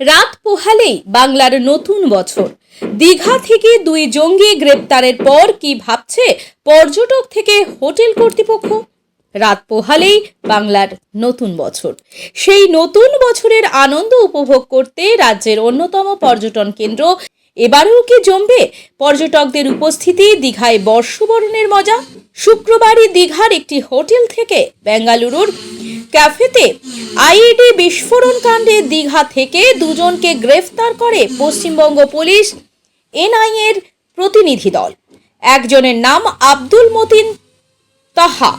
রাত পোহালেই বাংলার নতুন বছর। দীঘা থেকে দুই জঙ্গি গ্রেপ্তারের পর কি ভাবছে পর্যটক থেকে হোটেল কর্তৃপক্ষ? রাত পোহালেই বাংলার নতুন বছর। সেই নতুন বছরের আনন্দ উপভোগ করতে রাজ্যের অন্যতম পর্যটন কেন্দ্র এবারেও কি জমবে? পর্যটকদের উপস্থিতি, দীঘায় বর্ষবরণের মজা? শুক্রবারই দীঘার একটি হোটেল থেকে বেঙ্গালুরুর ক্যাফেতে আইইডি বিস্ফোরণ কাণ্ডে দীঘা থেকে দুজনকে গ্রেফতার করে পশ্চিমবঙ্গ পুলিশ, এনআইএর প্রতিনিধি দল। একজনের নাম আব্দুল মতিন তাহা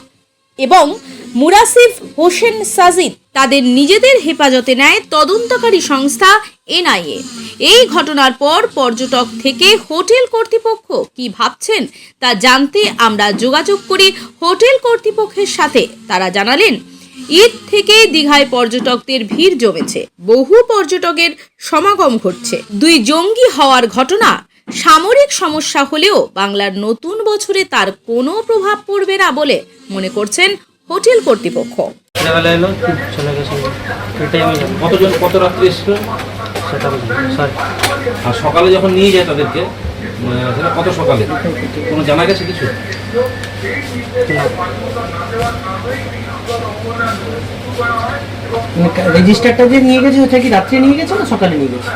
এবং মুরাসিফ হোসেন সাজিদ। তাদের নিজেদের হেফাজতে নেয় তদন্তকারী সংস্থা এনআইএ। এই ঘটনার পর পর্যটক থেকে হোটেল কর্তৃপক্ষ কি ভাবছেন তা জানতে আমরা যোগাযোগ করি হোটেল কর্তৃপক্ষের সাথে। তারা জানালেন ঈদ থেকে দীঘায় পর্যটকদের ভিড় জমেছে। বহু পর্যটকের সমাগম ঘটছে। দুই জঙ্গি হওয়ার ঘটনা সামরিক সমস্যা হলেও বাংলার নতুন বছরে তার কোনো প্রভাব পড়বে না বলে মনে করছেন হোটেল কর্তৃপক্ষ। সকালে যখন নিয়ে যায় তাদেরকে কত সকালে? কোনো জানা গেছে কিছু? রেজিস্টারটা যে নিয়ে গেছে ওটা কি রাত্রে নিয়ে গেছে না সকালে নিয়ে গেছে?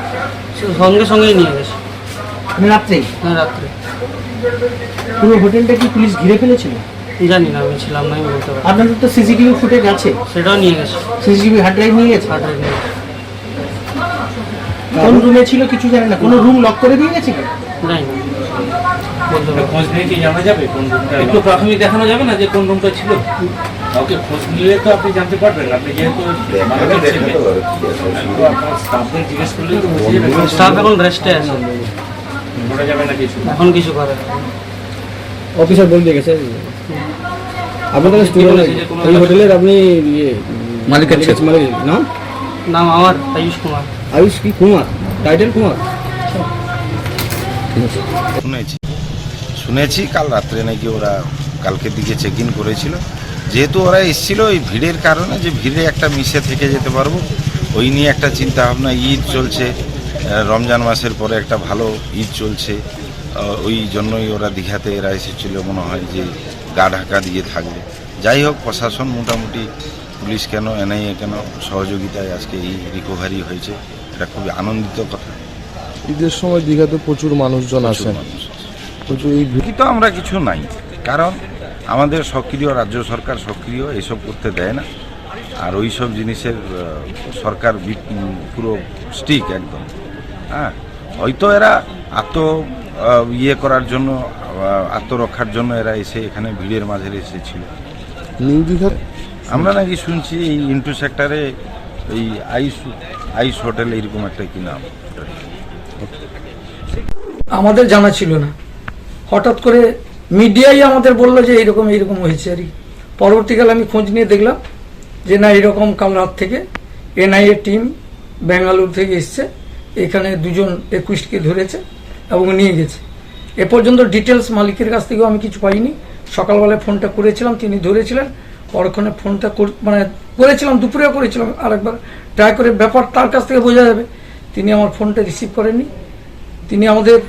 সঙ্গে সঙ্গেই নিয়ে গেছে। মানে রাত্রেই হ্যাঁ রাত্রে। পুরো হোটেলটা কি পুলিশ ঘিরে ফেলেছিল? জানি না আমি ছিলাম না বলতে পারি আপনাদের তো সিসিটিভি ফুটেজ আছে। সেটাও নিয়ে গেছে। সিসিটিভি হার্ড ড্রাইভ নিয়ে গেছে? হার্ড নিয়ে কোন রুমে ছিল কিছু জানেন না? কোনো রুম লক করে দিয়ে গেছে কি? জানি না। বলতে খোঁজ নিয়ে কি জানা যাবে কোন রুমটা? একটু প্রাথমিক দেখানো যাবে না যে কোন রুমটা ছিল? খোঁজ নিলে তো আপনি জানতে পারবেন। আপনি যেহেতু স্টাফদের জিজ্ঞেস করলে তো স্টাফ এখন রেস্টে আছে। বলা যাবে না কিছু। এখন কিছু করে না। অফিসার বলতে গেছে। আপনাদের এই হোটেলের আপনি ইয়ে মালিক আছে? মালিক নাম নাম আমার আয়ুষ কুমার। আয়ুষ কি? কুমার। টাইটেল কুমার? শুনেছি। শুনেছি কাল রাত্রে নাকি ওরা কালকের দিকে চেক ইন করেছিল। যেহেতু ওরা এসেছিল ওই ভিড়ের কারণে যে ভিড়ে একটা মিশে থেকে যেতে পারব ওই নিয়ে একটা চিন্তা ভাবনা ঈদ চলছে রমজান মাসের পরে একটা ভালো ঈদ চলছে ওই জন্যই ওরা দীঘাতে এরা এসেছিল মনে হয় যে গা ঢাকা দিয়ে থাকবে। যাই হোক প্রশাসন মোটামুটি পুলিশ কেন এনআইএ কেন সহযোগিতায় আজকে এই রিকভারি হয়েছে এটা খুবই আনন্দিত কথা। ঈদের সময় দীঘাতে প্রচুর মানুষজন আসেন। মানুষ। কিন্তু এই তো আমরা কিছু নাই। কারণ আমাদের সক্রিয় রাজ্য সরকার সক্রিয় এসব করতে দেয় না। আর ওই সব জিনিসের সরকার পুরো স্টিক একদম। হ্যাঁ? হয়তো এরা আত্ম ইয়ে করার জন্য আত্মরক্ষার জন্য এরা এসে এখানে ভিড়ের মাঝে এসেছিল। নিউ আমরা নাকি শুনছি এই ইন্টু সেক্টরে এই আইস আইস হোটেল এরকম একটা কি নাম? আমাদের জানা ছিল না। হঠাৎ করে মিডিয়াই আমাদের বলল যে এইরকম এইরকম হয়েছে। আর। পরবর্তীকালে আমি খোঁজ নিয়ে দেখলাম যে না এরকম কাল রাত থেকে এনআইএ টিম বেঙ্গালুরু থেকে এসছে। এখানে দুজন একুশকে ধরেছে এবং নিয়ে গেছে। এ পর্যন্ত ডিটেলস মালিকের কাছ থেকেও আমি কিছু পাইনি। সকালবেলায় ফোনটা করেছিলাম, তিনি ধরেছিলেন। পরক্ষণে ফোনটা মানে করেছিলাম, দুপুরেও করেছিলাম আরেকবার। ট্রাই করে ব্যাপার তার কাছ থেকে বোঝা যাবে। তিনি আমার ফোনটা রিসিভ করেননি। তিনি আমাদের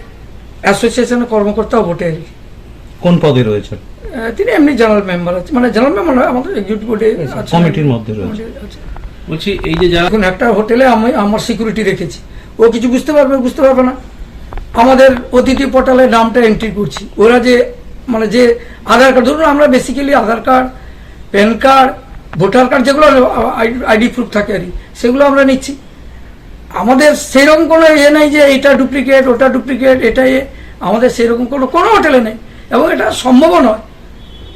অ্যাসোসিয়েশনের কর্মকর্তাও কি। কোন পদে রয়েছে তিনি এমনি জেনারেল মেম্বার আছে মানে জেনারেল মেম্বার নয় আমাদের এক্সিকিউটিভ বোর্ডে আছে। কমিটির মধ্যে রয়েছে। বলছি এই যে যারা এখন একটা হোটেলে আমি আমার সিকিউরিটি রেখেছি। ও কিছু বুঝতে পারবে বুঝতে পারবে না। আমাদের অতিথি পোর্টালে নামটা এন্ট্রি করছি। ওরা যে মানে যে আধার কার্ড ধরুন আমরা basically Aadhaar card PAN card voter card যেগুলো আইডি প্রুফ থাকে আর কি, সেগুলো আমরা নিচ্ছি। আমাদের সেরকম কোনো ইয়ে নেই যে এটা ডুপ্লিকেট ওটা ডুপ্লিকেট এটা এ আমাদের সেরকম কোনো কোনো হোটেলে নেই। এবং এটা সম্ভবও নয়।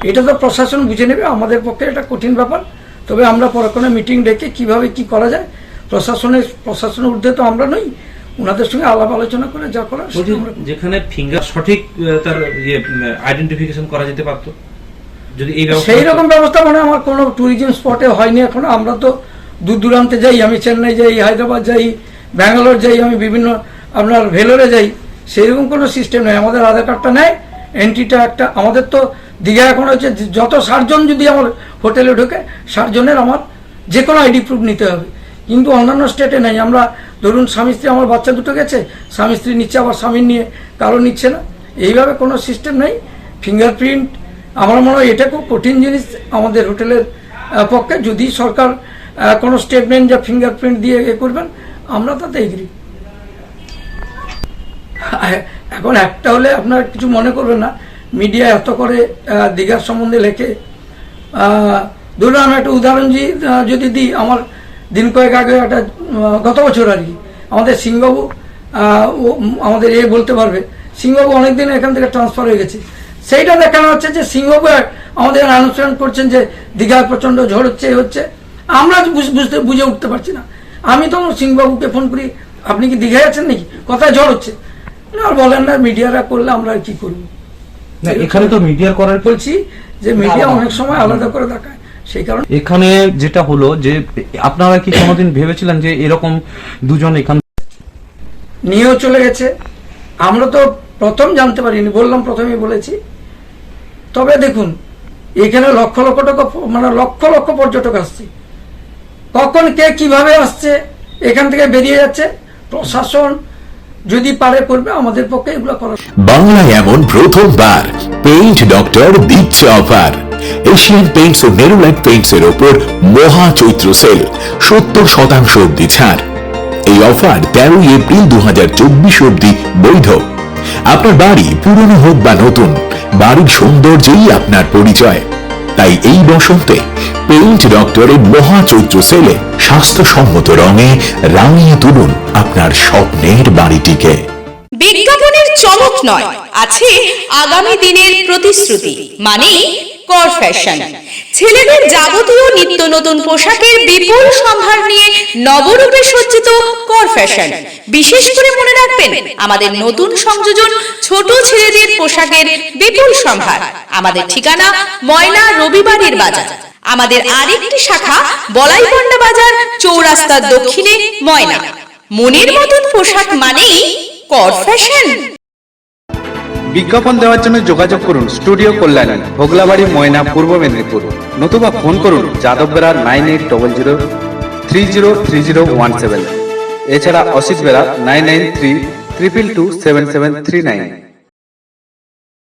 এটা তো প্রশাসন বুঝে নেবে আমাদের পক্ষে এটা কঠিন ব্যাপার। তবে আমরা পরক্ষণে মিটিং ডেকে কীভাবে কি করা যায় প্রশাসনের প্রশাসনের ঊর্ধ্বে তো আমরা নই। ওনাদের সঙ্গে আলাপ আলোচনা করে যা বলছি যেখানে ফিঙ্গার সঠিক তার ইয়ে আইডেন্টিফিকেশন করা যেতে পারতো? যদি এই সেই রকম ব্যবস্থা মানে আমার কোনো ট্যুরিজম স্পটে হয়নি এখনও। আমরা তো দূর দূরান্তে যাই, আমি চেন্নাই যাই, হায়দ্রাবাদ যাই, ব্যাঙ্গালোর যাই, আমি বিভিন্ন আপনার ভেলোরে যাই সেই রকম কোনো সিস্টেম নেই। আমাদের আধার কার্ডটা নেয় এন্ট্রিটা একটা, আমাদের তো দীঘা এখন হচ্ছে যত ষাটজন যদি আমার হোটেলে ঢোকে ষাটজনের আমার যে কোনো আইডি প্রুফ নিতে হবে। কিন্তু অন্যান্য স্টেটে নেই। আমরা ধরুন স্বামী স্ত্রী, আমার বাচ্চা দুটো গেছে, স্বামী স্ত্রী নিচ্ছে, আবার স্বামী নিয়ে কারও নিচ্ছে না। এইভাবে কোনো সিস্টেম নেই। ফিঙ্গারপ্রিন্ট আমার মনে হয় এটা খুব কঠিন জিনিস আমাদের হোটেলের পক্ষে। যদি সরকার কোনো স্টেটমেন্ট যা ফিঙ্গারপ্রিন্ট দিয়ে এ করবেন, আমরা তাতে এগ্রি এখন একটা হলে আপনারা কিছু মনে করবেন না। মিডিয়া এত করে দীঘার সম্বন্ধে লেখে। ধরুন আমি একটা উদাহরণ যদি দিই, আমার দিন কয়েক আগে একটা গত বছর আর কি, আমাদের ও, আমাদের এ বলতে পারবে সিংবাবু অনেকদিন এখান থেকে ট্রান্সফার হয়ে গেছে। সেইটা দেখানো হচ্ছে যে সিংবাবু আমাদের অ্যানাউন্সমেন্ট করছেন যে দীঘায় প্রচণ্ড ঝড় হচ্ছে হচ্ছে। আমরা বুঝতে বুঝে উঠতে পারছি না। আমি তো সিংবাবুকে ফোন করি আপনি কি দীঘায় আছেন নাকি? কোথায় ঝড় হচ্ছে। আর বলেন না মিডিয়ারা করলে আমরা কি করব? না এখানে তো মিডিয়ার করার বলছি যে মিডিয়া অনেক সময় আলাদা করে দেখায়। সেই কারণে এখানে যেটা হলো যে আপনারা কি কোনোদিন ভেবেছিলেন যে এরকম দুজন এখান নিয়েও চলে গেছে। আমরা তো প্রথম জানতে পারিনি বললাম প্রথমেই বলেছি। তবে দেখুন এখানে লক্ষ লক্ষ টাকা মানে লক্ষ লক্ষ পর্যটক আসছে। কখন কে কীভাবে আসছে, এখান থেকে বেরিয়ে যাচ্ছে, প্রশাসন যদি পারে করবে, আমাদের পক্ষে এগুলো করা বাংলায় এমন প্রথমবার পেইন্ট ডক্টর দিচ্ছে অফার এশিয়ান পেইন্টস ও নেরুলাইট পেইন্টস এর ওপর মহা চৈত্র সেল সত্তর শতাংশ অব্দি ছাড়। এই অফার তেরোই এপ্রিল দু হাজার চব্বিশ অব্দি বৈধ। আপনার বাড়ি পুরনো হোক বা নতুন, বাড়ির সৌন্দর্যই আপনার পরিচয়। তাই এই বসন্তে পেইন্ট ডক্টরের মহা চৈত্র সেলে স্বাস্থ্যসম্মত রঙে রাঙিয়ে তুলুন আপনার স্বপ্নের বাড়িটিকে। বিজ্ঞাপনের চমক নয়, আছে আগামী দিনের প্রতিশ্রুতি মানে কর ফ্যাশন ছেলেদের যাবতীয় নিত্য নতুন পোশাকের বিপুল সম্ভার নিয়ে নবরূপে সজ্জিত কর ফ্যাশন বিশেষ করে মনে রাখবেন, আমাদের নতুন সংযোজন ছোট ছেলেদের পোশাকের বিপুল সম্ভার। আমাদের ঠিকানা ময়না রবিবারের বাজার। আমাদের আরেকটি শাখা বলাইপন্ডা বাজার চৌরাস্তার দক্ষিণে ময়না। মনের মতন পোশাক মানেই কর ফ্যাশন। বিজ্ঞাপন দেওয়ার জন্য যোগাযোগ করুন স্টুডিও কল্যাণী ভোগলাবাড়ি ময়না পূর্ব মেদিনীপুর। নতুবা ফোন করুন Yadav Bera nine eight double zero three zero three zero one seven. এছাড়া Asit Bera nine nine three triple two seven seven three nine.